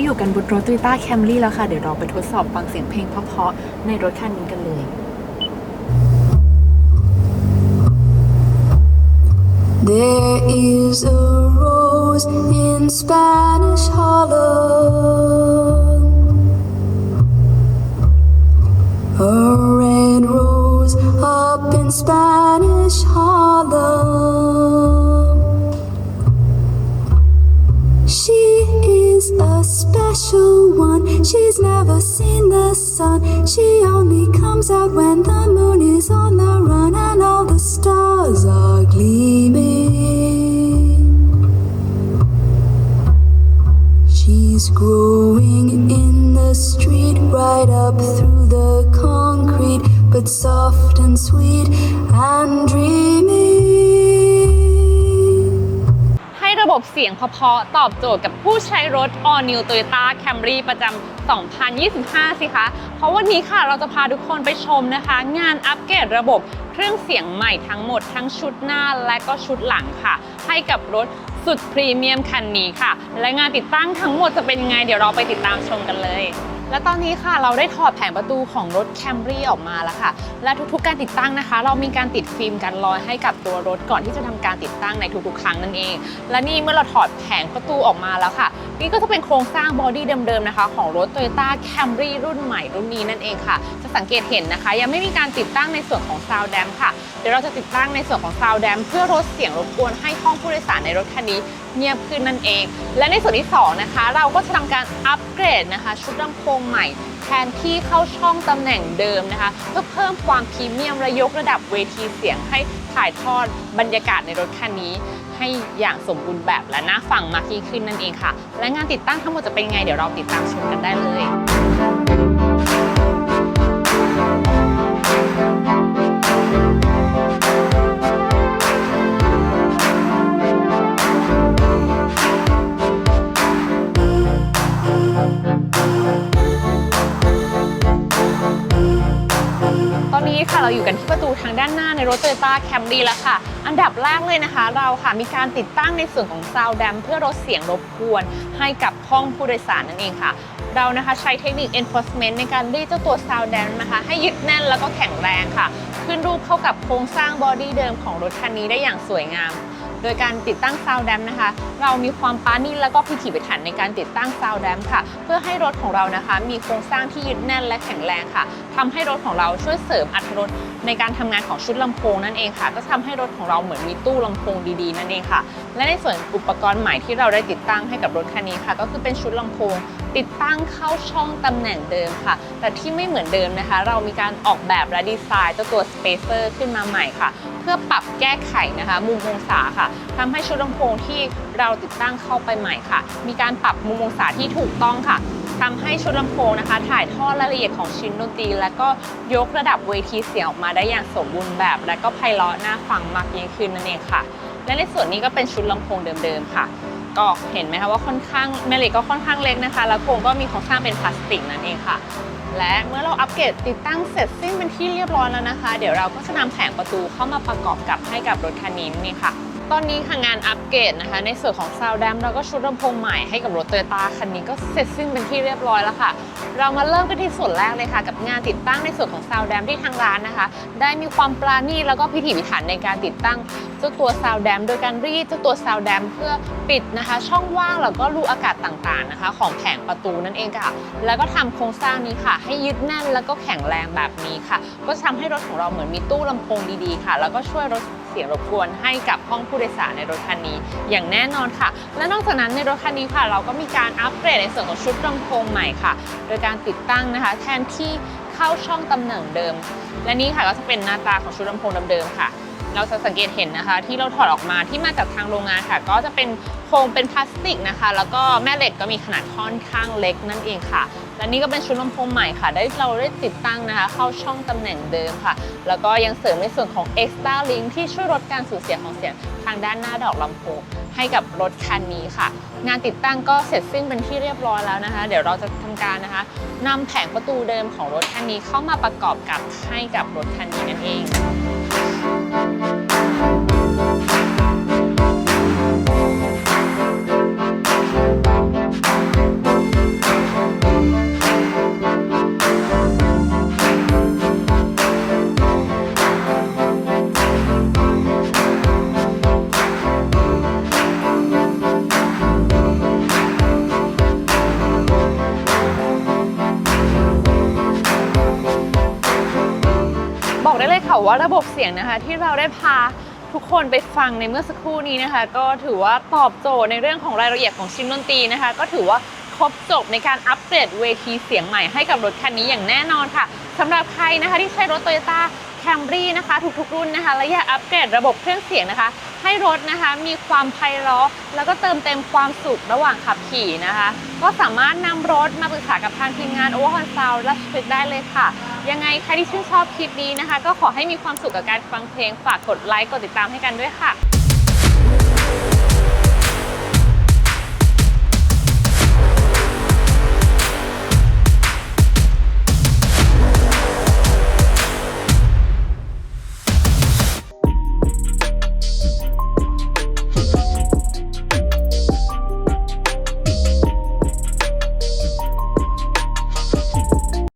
เราอยู่กันบนรถ Toyota Camry แล้วค่ะ เดี๋ยวเราไปทดสอบฟังเสียงเพลงเพราะๆในรถคันนี้กันเลย There is a rose in Spanish Hollow, a red rose up in Spanish Hollow. Never seen the sun. She only comes out when the moon is on the run and all the stars are gleaming. She's growing in the street right up through the concrete, but soft and sweet and dreamy. บบเสียงเพาะๆตอบโจทย์กับผู้ใช้รถ All New Toyota Camry ประจำ 2025 สิคะ เพราะวันนี้ค่ะเราจะพาทุกคนไปชมนะคะ งานอัปเกรดระบบเครื่องเสียงใหม่ทั้งหมดทั้งชุดหน้าและก็ชุดหลังค่ะ ให้กับรถสุดพรีเมียมคันนี้ค่ะ และงานติดตั้งทั้งหมดจะเป็นยังไงเดี๋ยวเราไปติดตามชมกันเลย และตอนนี้ค่ะเราได้ถอดแผงประตูของรถแคมรี่ออกมาแล้วค่ะ และทุกๆการติดตั้งนะคะ เรามีการติดฟิล์มกันรอยให้กับตัวรถก่อนที่จะทำการติดตั้งในทุกๆ ครั้งนั่นเอง และนี่เมื่อเราถอดแผงประตูออกมาแล้วค่ะ นี่ก็จะเป็นโครงสร้างบอดี้เดิมๆนะคะของรถ Toyota Camry รุ่นใหม่รุ่นนี้นั่นเองค่ะ จะสังเกตเห็นนะคะ ยังไม่มีการติดตั้งในส่วนของ Sound Dam ค่ะ เดี๋ยวเราจะติดตั้งในส่วนของ Sound Dam เพื่อลดเสียงรบกวนให้ห้องผู้โดยสารในรถคันนี้เงียบขึ้นนั่นเอง และในส่วนที่สองนะคะ เราก็จะทำการอัปเกรดนะคะ ชุดลำโพงใหม่แทนที่เข้าช่องตำแหน่งเดิมนะคะ เพื่อเพิ่มความพรีเมียมและยกระดับเวทีเสียงให้ถ่ายทอดบรรยากาศในรถคันนี้ ให้อย่างสมบูรณ์แบบและน่าฟังมากยิ่งขึ้นนั่นเองค่ะ และงานติดตั้งทั้งหมดจะเป็นไงเดี๋ยวเราติดตามชมกันได้เลย อนนี้ค่ะเราอยู่กันที่ประตูทางด้านหน้าในรถโตโยต้าแคมรีแล้วค่ะ อันดับแรกเลยนะคะ เราค่ะมีการติดตั้งในส่วนของซาวด์แดมเพื่อลดเสียงรบกวน ให้กับห้องผู้โดยสารนั่นเองค่ะ เรานะคะใช้เทคนิค enforcement ในการรีดเจ้าตัวซาวด์แดมนะคะ ให้ยึดแน่นแล้วก็แข็งแรงค่ะ ขึ้นรูปเข้ากับโครงสร้างบอดี้เดิมของรถคันนี้ได้อย่างสวยงาม โดยการติดตั้งซาวด์แดมนะคะ เรามีความปราณีตและก็พิถีพิถันในการติดตั้งซาวด์แดมค่ะ เพื่อให้รถของเรานะคะ มีโครงสร้างที่ยึดแน่นและแข็งแรงค่ะทำให้รถของเราช่วยเสริมอรรถรสในการทำงานของชุดลำโพงนั่นเองค่ะ ก็ทำให้รถของเราเหมือนมีตู้ลำโพงดีๆนั่นเองค่ะ และในส่วนอุปกรณ์ใหม่ที่เราได้ติดตั้งให้กับรถคันนี้ค่ะ ก็คือเป็นชุดลำโพงติดตั้งเข้าช่องตำแหน่งเดิมค่ะ แต่ที่ไม่เหมือนเดิมนะคะ เรามีการออกแบบและดีไซน์เจ้าตัวสเปเซอร์ขึ้นมาใหม่ค่ะ เพื่อปรับแก้ไขนะคะ มุมองศาค่ะทำให้ชุดลำโพงที่เราติดตั้งเข้าไปใหม่ค่ะ มีการปรับมุมองศาที่ถูกต้องค่ะทำให้ชุดลำโพงนะคะ ถ่ายทอดรายละเอียดของชิ้นดนตรี และก็ยกระดับเวทีเสียงออกมาได้อย่างสมบูรณ์แบบ และก็ไพเราะน่าฟังมากยิ่งขึ้นนั่นเองค่ะ และในส่วนนี้ก็เป็นชุดลำโพงเดิมๆค่ะ ก็เห็นไหมคะว่าค่อนข้างแมล็กก็ค่อนข้างเล็กนะคะ แล้วโครงก็มีโครงสร้างเป็นพลาสติกนั่นเองค่ะ และเมื่อเราอัปเกรดติดตั้งเสร็จสิ้นเป็นที่เรียบร้อยแล้วนะคะ เดี๋ยวเราก็จะนำแผงประตูเข้ามาประกอบกับให้กับรถคันนี้นี่ค่ะ ตอนนี้ค่ะงานอัปเกรดนะคะ ในส่วนของซาวด์แดมแล้วก็ชุดลำโพงใหม่ให้กับรถโตโยต้าคันนี้ก็เสร็จสิ้นเป็นที่เรียบร้อยแล้วค่ะ เรามาเริ่มกันที่ส่วนแรกเลยค่ะ กับงานติดตั้งในส่วนของซาวด์แดมที่ทางร้านนะคะ ได้มีความปราณีตแล้วก็พิถีพิถันในการติดตั้งเจ้าตัวซาวด์แดมโดยการรีดเจ้าตัวซาวด์แดมเพื่อปิดนะคะ ช่องว่างแล้วก็รูอากาศต่างๆนะคะ ของแผงประตูนั่นเองค่ะ แล้วก็ทำโครงสร้างนี้ค่ะ ให้ยึดแน่นแล้วก็แข็งแรงแบบนี้ค่ะ ก็จะทำให้รถของเราเหมือนมีตู้ลำโพงดีๆค่ะ แล้วก็ช่วยลด เสียงรบกวนให้กับห้องผู้โดยสารในรถคันนี้ อย่างแน่นอนค่ะ และนอกจากนั้นในรถคันนี้ค่ะ เราก็มีการอัปเกรดในส่วนของชุดลำโพงใหม่ค่ะ โดยการติดตั้งนะคะ แทนที่เข้าช่องตำแหน่งเดิม และนี่ค่ะก็จะเป็นหน้าตาของชุดลำโพงเดิมๆค่ะเราจะสังเกตเห็นนะคะ ที่เราถอดออกมาที่มาจากทางโรงงานค่ะ ก็จะเป็นโครงเป็นพลาสติกนะคะ แล้วก็แม่เหล็กก็มีขนาดค่อนข้างเล็กนั่นเองค่ะ และนี่ก็เป็นชุดลำโพงใหม่ค่ะ ได้เราได้ติดตั้งนะคะ เข้าช่องตำแหน่งเดิมค่ะ แล้วก็ยังเสริมในส่วนของ extra link ที่ช่วยลดการสูญเสียของเสียงทางด้านหน้าดอกลำโพงให้กับรถคันนี้ค่ะ งานติดตั้งก็เสร็จสิ้นเป็นที่เรียบร้อยแล้วนะคะ เดี๋ยวเราจะทำการนะคะนำแผงประตูเดิมของรถคันนี้เข้ามาประกอบกับให้กับรถคันนี้นั่นเอง ว่าระบบเสียงนะคะ ที่เราได้พาทุกคนไปฟังในเมื่อสักครู่นี้นะคะ ก็ถือว่าตอบโจทย์ในเรื่องของรายละเอียดของชิ้นดนตรีนะคะ ก็ถือว่าครบจบในการอัปเกรดเวทีเสียงใหม่ให้กับรถคันนี้อย่างแน่นอนค่ะสำหรับใครนะคะที่ใช้รถโตโยต้า Toyota Camry นะคะทุกๆรุ่นนะคะและอยากอัปเกรดระบบเครื่องเสียงนะคะ ให้รถนะคะมีความไพเราะแล้วก็เติมเต็มความสุขระหว่างขับขี่นะคะ ก็สามารถนำรถมาปรึกษากับทางทีมงาน Overhaul Sound และสตริกได้เลยค่ะ ยังไงใครที่ชื่นชอบคลิปนี้นะคะ ก็ขอให้มีความสุขกับการฟังเพลงฝากกดไลค์กดติดตามให้กันด้วยค่ะ